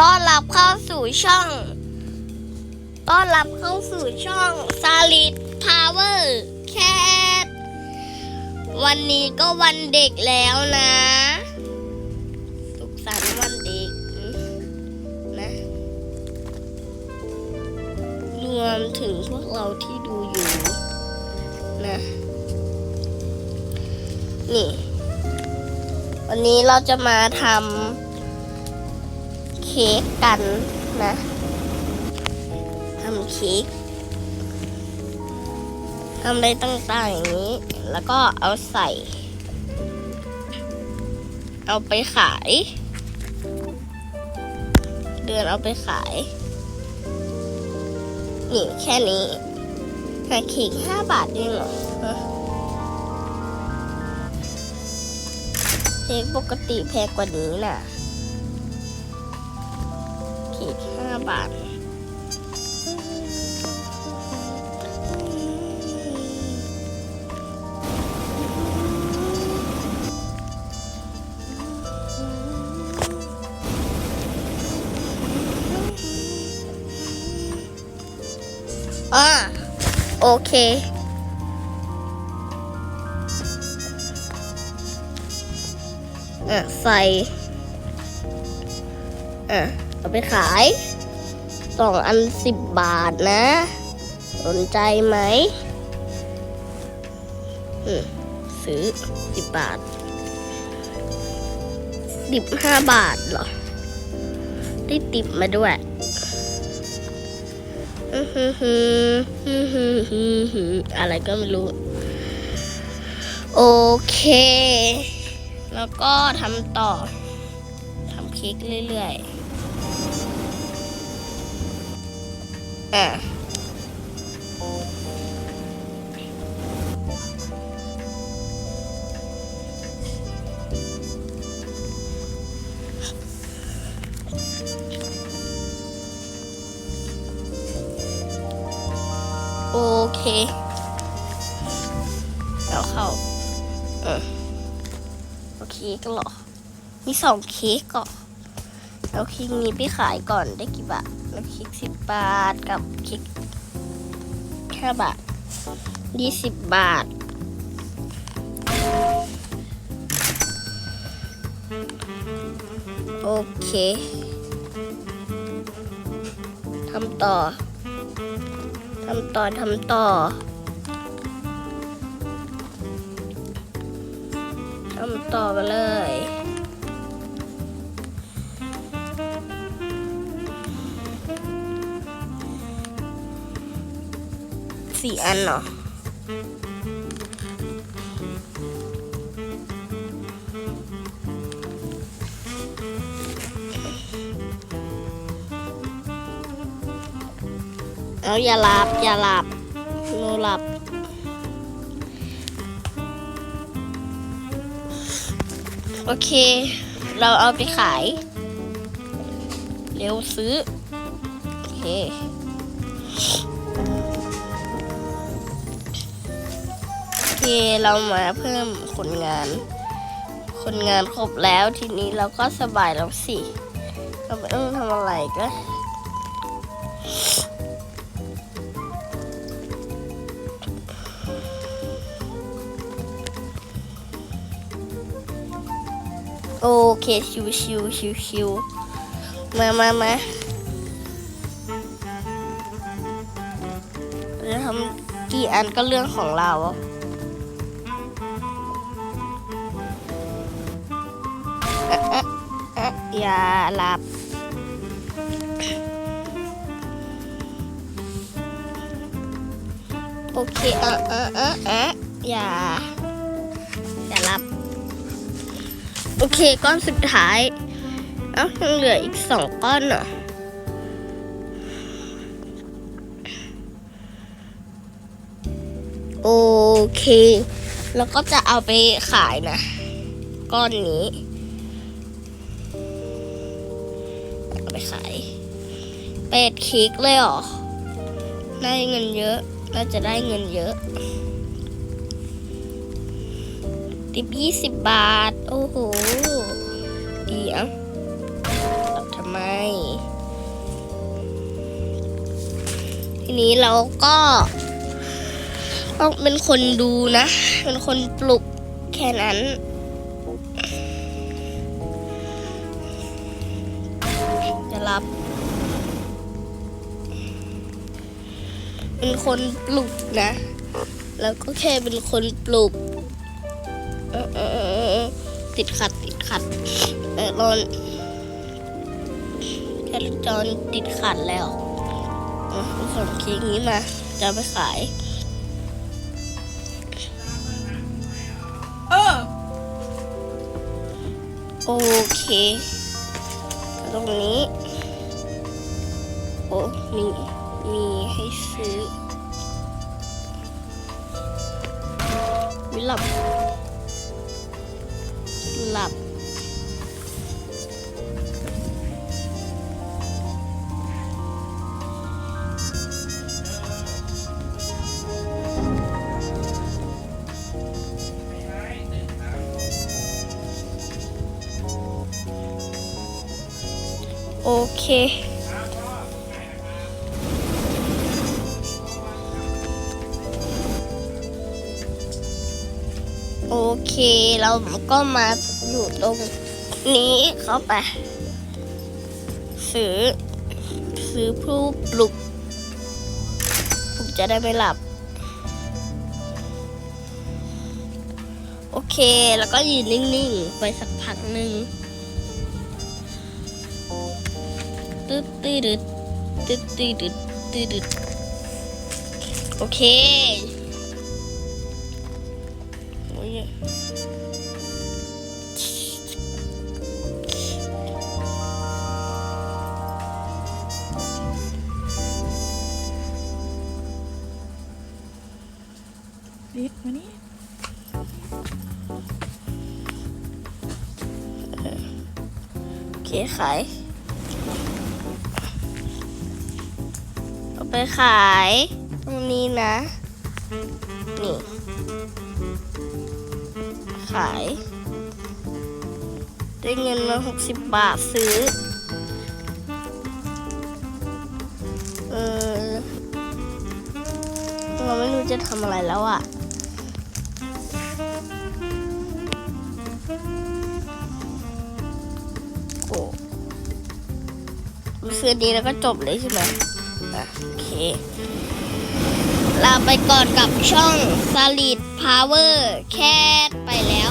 ต้อนรับเข้าสู่ช่อง ต้อนรับเข้าสู่ช่องซาลิดพาวเวอร์แคทวันนี้ก็วันเด็กแล้วนะ สุขสันต์วันเด็กนะ รวมถึงพวกเราที่ดูอยู่นะ นี่ วันนี้เราจะมาทำ ค้กกันนะทำเค้กทำอะไรต่างๆอย่างนี้ แล้วก็เอาใส่ เอาไปขาย เดือนเอาไปขาย นี่แค่นี้ขายเค้กห้าบาทเองเหรอเค้กปกติแพงกว่านี้น่ะ บาทอ่าโอเค อะใส่ อะเอาไปขาย สองอันสิบบาทนะ สนใจไหมซื้อสิบบาทดิบห้าบาทเหรอ ได้ติบมาด้วยอื้อหืออื้อหือออะไรก็ไม่รู้ โอเค แล้วก็ทำต่อทำเค้กเรื่อยๆ อะโอเคเอาเข้า เออโอเคก็เหรอ มีสองเค้กก่อนเอาเค้กนี้ไปขายก่อนได้กี่บาท แล้วเค้กสิบบาทกับเค้กห้าบาทยี่สิบบาท โอเคทำต่อทำต่อทำต่อทำต่อไปเลย สี่อันเหรอ เอาอย่าหลับ อย่าหลับโนหลับโอเค เราเอาไปขาย เร็วซื้อ โอเค เคเรามาเพิ่มคนงาน คนงานครบแล้วทีนี้เราก็สบายแล้วสิเราไม่ต้องทำอะไรก็โอเคชิวชิวชิวชิวมามามาจะทำกี่อันก็เรื่องของเรา อย่าหลับ โอเค เออเออเออเอออย่า อย่าหลับ โอเค ก้อนสุดท้าย เอ้ายังเหลืออีกสองก้อนเหรอโอเค แล้วก็จะเอาไปขายนะ ก้อนนี้ เอาไปขายเป็ดค้กเลยเหรอได้เงินเยอะน่าจะได้เงินเยอะติบยี่สิบบาท โอ้โหดีอะตัดทำไม ทีนี้เราก็ต้องเป็นคนดูนะ เป็นคนปลุกแค่นั้น จะรับ เป็นคนปลุกนะ แล้วก็แค่เป็นคนปลุกออติดขัดติดขัดเออรอนแค่จอนติดขัดแล้วอะเองเค้กนี้มา จะไปขาย เออ โอเค ตรงนี้ มีมีให้ซื้อ วิหลับ หลับ โอเค เค เราก็มาอยู่ตรงนี้เข้าไป ซื้อ ซื้อผู้ปลุกผมจะได้ไม่หลับ โอเค แล้วก็ยืนนิ่ง ๆ ไปสักพักหนึ่งตึ๊ดตึ๊ดตึ๊ดตึ๊ดตึ๊ดตึ๊ดตึ๊ดโอเค ยลิศมานี่โอเคขายเอาไปขายตรงนี้นะ นี่าย ได้เงินมาหกสิบบาทซื้อ เออเราไม่รู้จะทำอะไรแล้วอะโอ้คืนนี้แล้วก็จบเลยใช่ไหมโอเค ลาไปก่อนกับช่อง Solid Power Cat ไปแล้ว